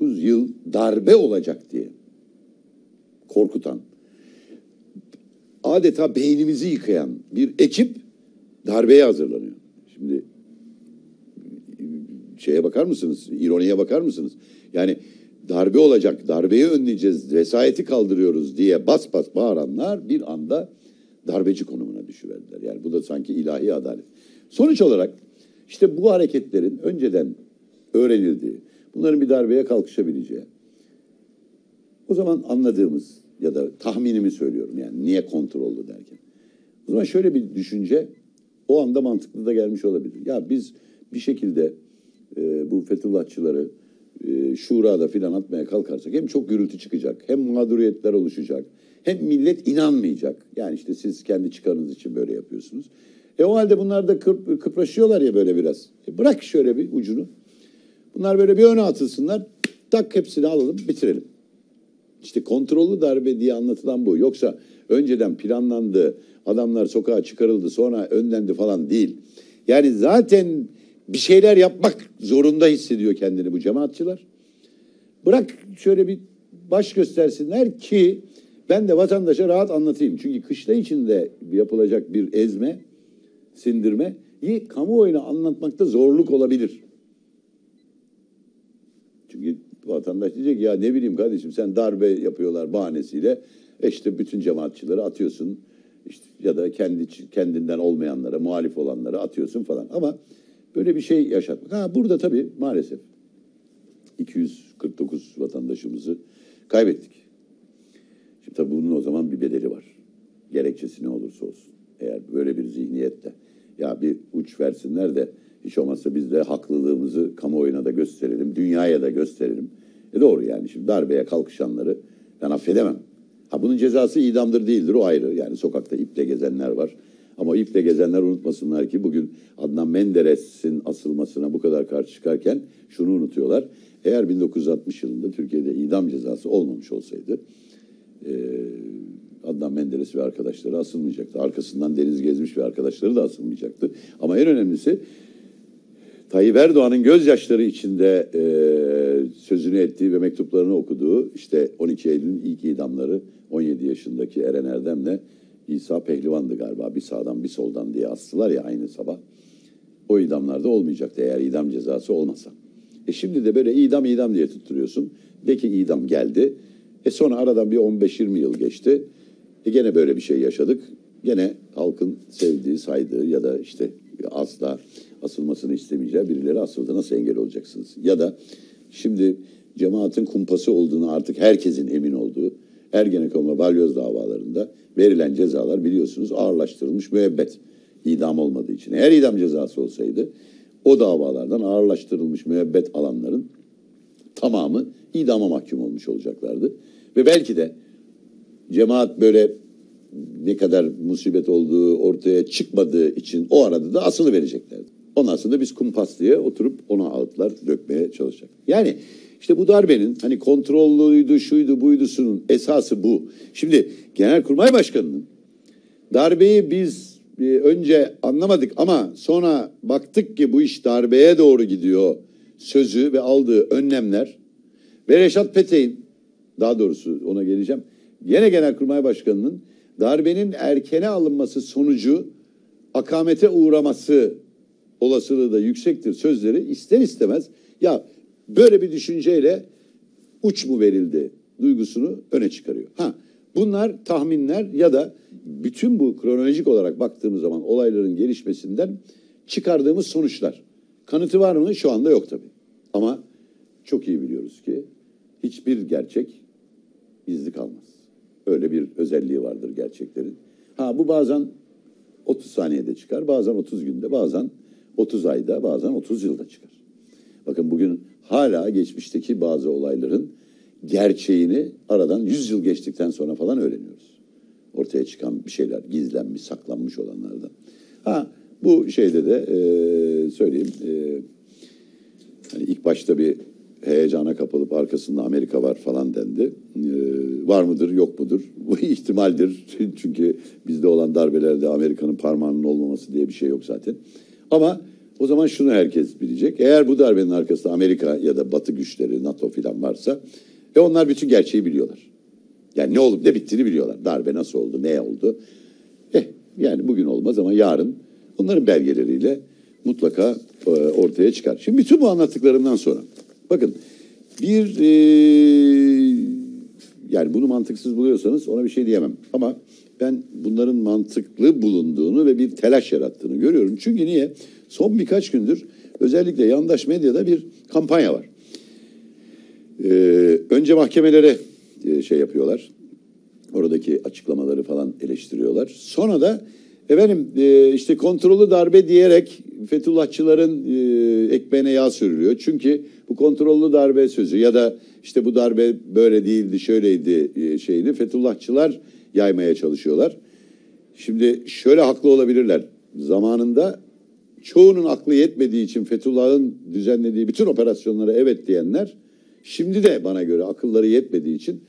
29 yıl darbe olacak diye korkutan, adeta beynimizi yıkayan bir ekip darbeye hazırlanıyor. Şimdi şeye bakar mısınız? İroniye bakar mısınız? Yani darbe olacak, darbeyi önleyeceğiz, vesayeti kaldırıyoruz diye bas bas bağıranlar bir anda darbeci konumuna düşüverdiler. Yani bu da sanki ilahi adalet. Sonuç olarak işte bu hareketlerin önceden öğrenildiği, bunların bir darbeye kalkışabileceği, o zaman anladığımız ya da tahminimi söylüyorum yani niye kontrollü derken. O zaman şöyle bir düşünce o anda mantıklı da gelmiş olabilir. Ya biz bir şekilde e, bu Fethullahçıları e, şurada filan atmaya kalkarsak hem çok gürültü çıkacak hem mağduriyetler oluşacak hem millet inanmayacak. Yani işte siz kendi çıkarınız için böyle yapıyorsunuz. E o halde bunlar da kıp, kıpraşıyorlar ya böyle biraz. E bırak şöyle bir ucunu. Bunlar böyle bir öne atılsınlar. Tak hepsini alalım bitirelim. İşte kontrollü darbe diye anlatılan bu. Yoksa önceden planlandı, adamlar sokağa çıkarıldı, sonra önlendi falan değil. Yani zaten bir şeyler yapmak zorunda hissediyor kendini bu cemaatçılar. Bırak şöyle bir baş göstersinler ki ben de vatandaşa rahat anlatayım. Çünkü kışla içinde yapılacak bir ezme, sindirme kamuoyuna anlatmakta zorluk olabilir. Çünkü vatandaş diyecek ya ne bileyim kardeşim sen darbe yapıyorlar bahanesiyle e işte bütün cemaatçileri atıyorsun işte ya da kendi kendinden olmayanlara, muhalif olanlara atıyorsun falan. Ama böyle bir şey yaşatmak. Ha burada tabii maalesef 249 vatandaşımızı kaybettik. Şimdi tabii bunun o zaman bir bedeli var. Gerekçesi ne olursa olsun. Eğer böyle bir zihniyetle ya bir uç versinler de hiç olmazsa biz de haklılığımızı kamuoyuna da gösterelim, dünyaya da gösterelim. E doğru yani şimdi darbeye kalkışanları ben affedemem. Ha bunun cezası idamdır değildir o ayrı. Yani sokakta iple gezenler var. Ama iple gezenler unutmasınlar ki bugün Adnan Menderes'in asılmasına bu kadar karşı çıkarken şunu unutuyorlar. Eğer 1960 yılında Türkiye'de idam cezası olmamış olsaydı e, Adnan Menderes ve arkadaşları asılmayacaktı. Arkasından deniz gezmiş ve arkadaşları da asılmayacaktı. Ama en önemlisi Tayyip Erdoğan'ın gözyaşları içinde e, sözünü ettiği ve mektuplarını okuduğu işte 12 Eylül'ün ilk idamları 17 yaşındaki Eren Erdem'le İsa Pehlivan'dı galiba bir sağdan bir soldan diye astılar ya aynı sabah. O idamlarda olmayacaktı eğer idam cezası olmasa. E şimdi de böyle idam idam diye tutturuyorsun. De ki idam geldi. E sonra aradan bir 15-20 yıl geçti. E gene böyle bir şey yaşadık. Gene halkın sevdiği, saydığı ya da işte asla asılmasını istemeyeceği birileri asıldı. Nasıl engel olacaksınız? Ya da şimdi cemaatin kumpası olduğunu artık herkesin emin olduğu Ergenekon ve Balyoz davalarında verilen cezalar biliyorsunuz ağırlaştırılmış müebbet idam olmadığı için. Eğer idam cezası olsaydı o davalardan ağırlaştırılmış müebbet alanların tamamı idama mahkum olmuş olacaklardı. Ve belki de cemaat böyle ne kadar musibet olduğu ortaya çıkmadığı için o arada da asılı vereceklerdi. Ondan sonra biz kumpas diye oturup ona ağıtlar dökmeye çalışacak. Yani işte bu darbenin hani kontrollüydü, şuydu, buydusunun esası bu. Şimdi Genelkurmay Başkanı'nın darbeyi biz e, önce anlamadık ama sonra baktık ki bu iş darbeye doğru gidiyor sözü ve aldığı önlemler ve Reşat Petek'in daha doğrusu ona geleceğim. Yine Genelkurmay Başkanı'nın darbenin erkene alınması sonucu akamete uğraması olasılığı da yüksektir sözleri ister istemez ya böyle bir düşünceyle uç mu verildi duygusunu öne çıkarıyor. Ha bunlar tahminler ya da bütün bu kronolojik olarak baktığımız zaman olayların gelişmesinden çıkardığımız sonuçlar. Kanıtı var mı? Şu anda yok tabii. Ama çok iyi biliyoruz ki hiçbir gerçek gizli kalmaz. Öyle bir özelliği vardır gerçeklerin. Ha bu bazen 30 saniyede çıkar, bazen 30 günde, bazen 30 ayda, bazen 30 yılda çıkar. Bakın bugün hala geçmişteki bazı olayların gerçeğini aradan 100 yıl geçtikten sonra falan öğreniyoruz. Ortaya çıkan bir şeyler gizlenmiş, saklanmış olanlardan. Ha bu şeyde de e, söyleyeyim. E, hani ilk başta bir heyecana kapılıp arkasında Amerika var falan dendi. Ee, var mıdır yok mudur? Bu ihtimaldir. Çünkü bizde olan darbelerde Amerika'nın parmağının olmaması diye bir şey yok zaten. Ama O zaman şunu herkes bilecek. Eğer bu darbenin arkasında Amerika ya da Batı güçleri, NATO filan varsa ve onlar bütün gerçeği biliyorlar. Yani ne olup ne bittiğini biliyorlar. Darbe nasıl oldu, ne oldu. Eh, yani bugün olmaz ama yarın onların belgeleriyle mutlaka e, ortaya çıkar. Şimdi bütün bu anlattıklarımdan sonra bakın bir e, yani bunu mantıksız buluyorsanız ona bir şey diyemem. Ama ben bunların mantıklı bulunduğunu ve bir telaş yarattığını görüyorum. Çünkü niye? Son birkaç gündür özellikle yandaş medyada bir kampanya var. Ee, önce mahkemelere e, şey yapıyorlar. Oradaki açıklamaları falan eleştiriyorlar. Sonra da efendim e, işte kontrollü darbe diyerek Fethullahçıların e, ekmeğine yağ sürülüyor. Çünkü bu kontrollü darbe sözü ya da işte bu darbe böyle değildi, şöyleydi e, şeyini Fethullahçılar yaymaya çalışıyorlar. Şimdi şöyle haklı olabilirler. Zamanında çoğunun aklı yetmediği için Fethullah'ın düzenlediği bütün operasyonlara evet diyenler şimdi de bana göre akılları yetmediği için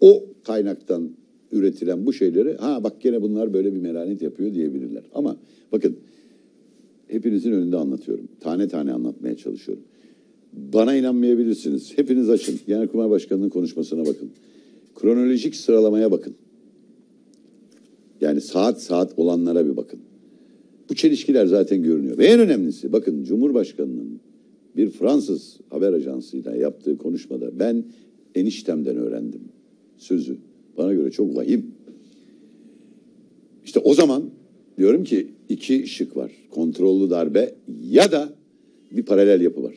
o kaynaktan üretilen bu şeyleri ha bak gene bunlar böyle bir melanet yapıyor diyebilirler. Ama bakın hepinizin önünde anlatıyorum. Tane tane anlatmaya çalışıyorum. Bana inanmayabilirsiniz. Hepiniz açın. Genelkurmay Başkanı'nın konuşmasına bakın. Kronolojik sıralamaya bakın. Yani saat saat olanlara bir bakın. Bu çelişkiler zaten görünüyor. Ve en önemlisi bakın Cumhurbaşkanı'nın bir Fransız haber ajansıyla yaptığı konuşmada ben eniştemden öğrendim sözü. Bana göre çok vahim. İşte o zaman diyorum ki iki şık var. Kontrollü darbe ya da bir paralel yapı var.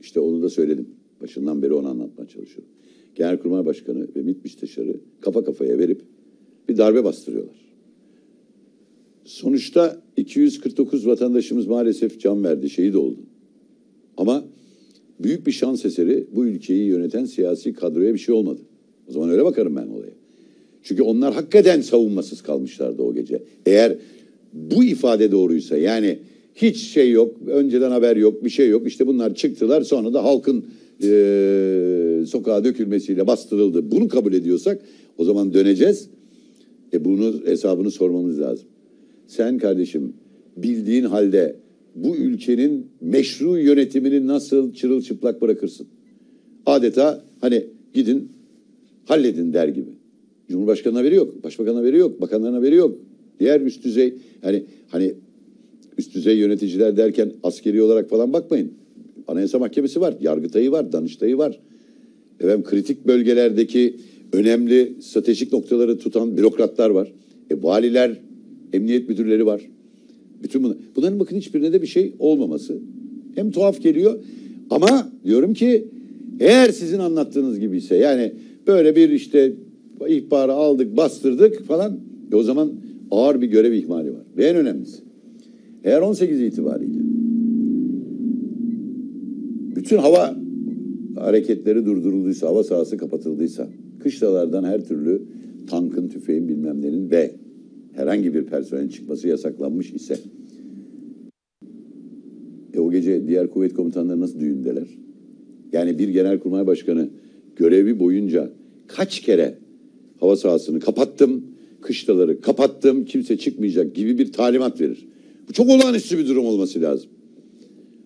İşte onu da söyledim. Başından beri onu anlatmaya çalışıyorum. Genelkurmay Başkanı ve MİT Müsteşarı kafa kafaya verip bir darbe bastırıyorlar. Sonuçta 249 vatandaşımız maalesef can verdi, şehit oldu. Ama büyük bir şans eseri bu ülkeyi yöneten siyasi kadroya bir şey olmadı. O zaman öyle bakarım ben olaya. Çünkü onlar hakikaten savunmasız kalmışlardı o gece. Eğer bu ifade doğruysa yani hiç şey yok, önceden haber yok, bir şey yok. İşte bunlar çıktılar sonra da halkın e, sokağa dökülmesiyle bastırıldı. Bunu kabul ediyorsak o zaman döneceğiz. E bunu hesabını sormamız lazım. Sen kardeşim bildiğin halde bu ülkenin meşru yönetimini nasıl çırılçıplak bırakırsın? Adeta hani gidin halledin der gibi. Cumhurbaşkanına haberi yok, başbakanına haberi yok, bakanların haberi yok. Diğer üst düzey hani hani üst düzey yöneticiler derken askeri olarak falan bakmayın. Anayasa Mahkemesi var, Yargıtay'ı var, Danıştay'ı var. Efendim kritik bölgelerdeki önemli stratejik noktaları tutan bürokratlar var. E, valiler, emniyet müdürleri var. Bütün bunlar. Bunların bakın hiçbirine de bir şey olmaması. Hem tuhaf geliyor ama diyorum ki eğer sizin anlattığınız gibi ise yani böyle bir işte ihbarı aldık, bastırdık falan e o zaman ağır bir görev ihmali var. Ve en önemlisi eğer 18 itibariyle bütün hava hareketleri durdurulduysa, hava sahası kapatıldıysa, kışlalardan her türlü tankın, tüfeğin bilmem nenin ve herhangi bir personelin çıkması yasaklanmış ise e o gece diğer kuvvet komutanları nasıl düğündeler? Yani bir genelkurmay başkanı görevi boyunca kaç kere hava sahasını kapattım, kışlaları kapattım, kimse çıkmayacak gibi bir talimat verir. Bu çok olağanüstü bir durum olması lazım.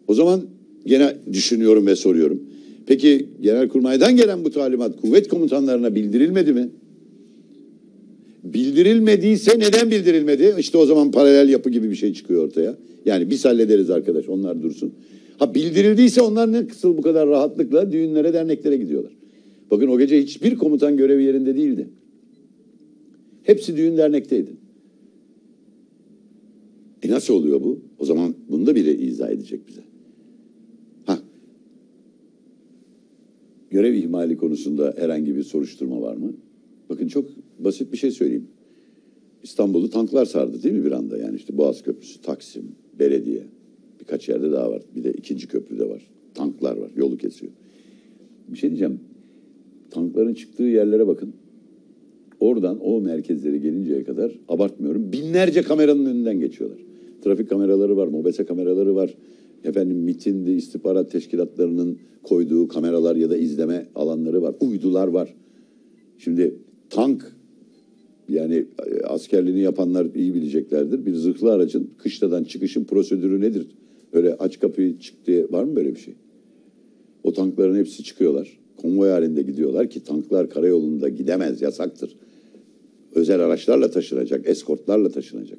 O zaman gene düşünüyorum ve soruyorum. Peki Genelkurmay'dan gelen bu talimat kuvvet komutanlarına bildirilmedi mi? Bildirilmediyse neden bildirilmedi? İşte o zaman paralel yapı gibi bir şey çıkıyor ortaya. Yani biz hallederiz arkadaş onlar dursun. Ha bildirildiyse onlar ne kısıl bu kadar rahatlıkla düğünlere derneklere gidiyorlar. Bakın o gece hiçbir komutan görevi yerinde değildi. Hepsi düğün dernekteydi. E nasıl oluyor bu? O zaman bunu da biri izah edecek bize. Ha. Görev ihmali konusunda herhangi bir soruşturma var mı? Bakın çok basit bir şey söyleyeyim. İstanbul'u tanklar sardı değil mi bir anda? Yani işte Boğaz Köprüsü, Taksim, belediye. Birkaç yerde daha var. Bir de ikinci köprüde var. Tanklar var. Yolu kesiyor. Bir şey diyeceğim. Tankların çıktığı yerlere bakın. Oradan o merkezlere gelinceye kadar abartmıyorum. Binlerce kameranın önünden geçiyorlar. Trafik kameraları var, mobese kameraları var. Efendim MIT'in de istihbarat teşkilatlarının koyduğu kameralar ya da izleme alanları var. Uydular var. Şimdi tank yani askerliğini yapanlar iyi bileceklerdir. Bir zırhlı aracın kışladan çıkışın prosedürü nedir? Öyle aç kapıyı çık diye var mı böyle bir şey? O tankların hepsi çıkıyorlar. Konvoy halinde gidiyorlar ki tanklar karayolunda gidemez, yasaktır. Özel araçlarla taşınacak, eskortlarla taşınacak.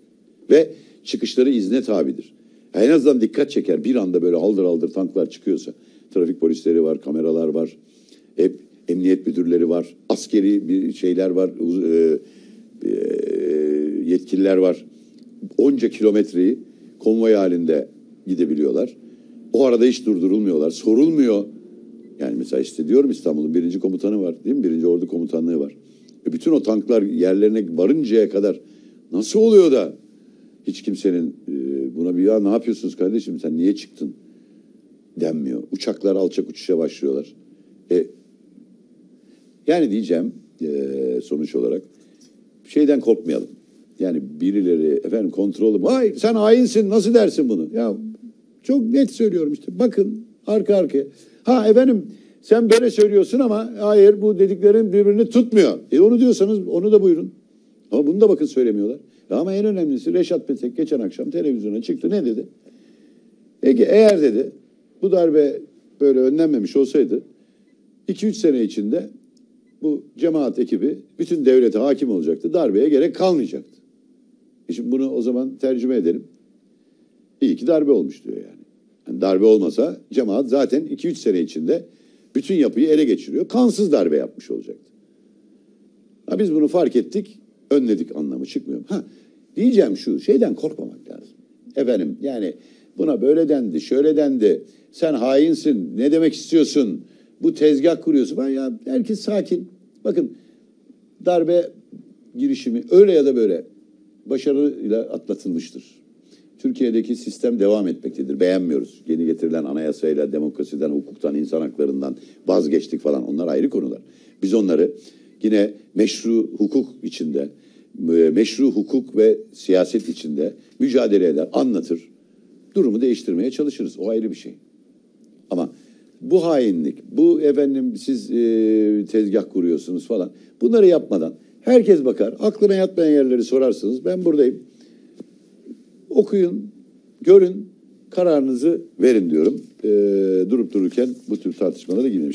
Ve çıkışları izne tabidir. En azından dikkat çeker. Bir anda böyle haldır haldır tanklar çıkıyorsa. Trafik polisleri var, kameralar var. Hep emniyet müdürleri var. Askeri bir şeyler var. e, e, yetkililer var. Onca kilometreyi konvoy halinde gidebiliyorlar. O arada hiç durdurulmuyorlar. Sorulmuyor. Mesela işte diyorum İstanbul'un birinci komutanı var değil mi? Birinci ordu komutanlığı var. E bütün o tanklar yerlerine varıncaya kadar nasıl oluyor da hiç kimsenin e, buna bir ya ne yapıyorsunuz kardeşim sen niye çıktın denmiyor. Uçaklar alçak uçuşa başlıyorlar. E, yani diyeceğim e, sonuç olarak şeyden korkmayalım. Yani birileri efendim kontrolü vay sen hainsin nasıl dersin bunu? Ya çok net söylüyorum işte bakın arka arkaya. Ha efendim sen böyle söylüyorsun ama hayır bu dediklerin birbirini tutmuyor. E onu diyorsanız onu da buyurun. Ama bunu da bakın söylemiyorlar. Ama en önemlisi Reşat Petek geçen akşam televizyona çıktı ne dedi? Ege eğer dedi bu darbe böyle önlenmemiş olsaydı 2-3 sene içinde bu cemaat ekibi bütün devlete hakim olacaktı. Darbeye gerek kalmayacaktı. E şimdi bunu o zaman tercüme edelim. İyi ki darbe olmuş diyor yani. Yani darbe olmasa cemaat zaten 2-3 sene içinde bütün yapıyı ele geçiriyor. Kansız darbe yapmış olacaktı. Ha biz bunu fark ettik, önledik anlamı çıkmıyor. Ha diyeceğim şu, şeyden korkmamak lazım. Efendim yani buna böyle dendi, şöyle dendi. Sen hainsin, ne demek istiyorsun? Bu tezgah kuruyorsun. Ben ya herkes sakin. Bakın darbe girişimi öyle ya da böyle başarıyla atlatılmıştır. Türkiye'deki sistem devam etmektedir. Beğenmiyoruz. Yeni getirilen anayasayla, demokrasiden, hukuktan, insan haklarından vazgeçtik falan. Onlar ayrı konular. Biz onları yine meşru hukuk içinde, e, meşru hukuk ve siyaset içinde mücadele eder, anlatır. Durumu değiştirmeye çalışırız. O ayrı bir şey. Ama bu hainlik, bu efendim siz e, tezgah kuruyorsunuz falan. Bunları yapmadan herkes bakar. Aklına yatmayan yerleri sorarsınız. Ben buradayım. Okuyun, görün, kararınızı verin diyorum. E, durup dururken bu tür tartışmalara girmemiş.